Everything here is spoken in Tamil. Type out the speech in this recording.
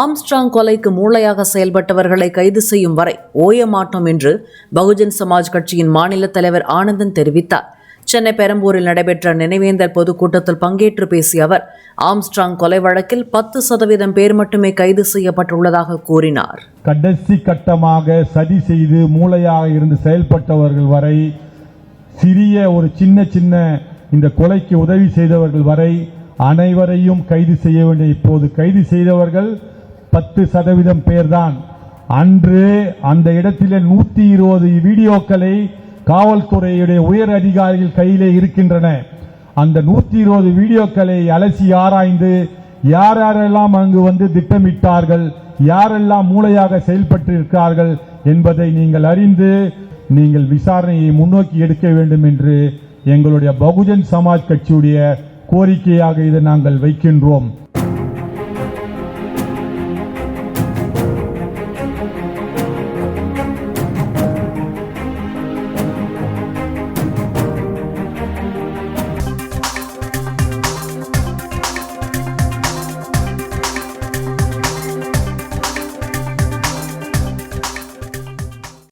ஆம்ஸ்ட்ராங் கொலைக்கு மூளையாக செயல்பட்டவர்களை கைது செய்யும் வரை ஓய மாட்டோம் என்று பகுஜன் சமாஜ் கட்சியின் மாநில தலைவர் ஆனந்தன் தெரிவித்தார். சென்னை பெரம்பூரில் நடைபெற்ற நினைவேந்தல் பொதுக்கூட்டத்தில் பங்கேற்று பேசிய அவர் ஆம்ஸ்ட்ராங் கொலை வழக்கில் பத்து சதவீதம் பேர் மட்டுமே கைது செய்யப்பட்டுள்ளதாக கூறினார். கடைசி கட்டமாக சதி செய்து மூளையாக இருந்து செயல்பட்டவர்கள் வரை சிறிய ஒரு சின்ன சின்ன இந்த கொலைக்கு உதவி செய்தவர்கள் வரை அனைவரையும் கைது செய்ய வேண்டிய இப்போது கைது செய்தவர்கள் பத்து சதவீதம் பேர்தான். அன்று அந்த இடத்திலே நூத்தி இருபது வீடியோக்களை காவல்துறையுடைய உயர் அதிகாரிகள் கையிலே இருக்கின்றன. அந்த நூத்தி இருபது வீடியோக்களை அலசி ஆராய்ந்து யார் யாரெல்லாம் அங்கு வந்து திட்டமிட்டார்கள் யாரெல்லாம் மூளையாக செயல்பட்டிருக்கிறார்கள் என்பதை நீங்கள் அறிந்து நீங்கள் விசாரணையை முன்னோக்கி எடுக்க வேண்டும் என்று எங்களுடைய பகுஜன் சமாஜ் கட்சியுடைய கோரிக்கையாக இதை நாங்கள் வைக்கின்றோம்.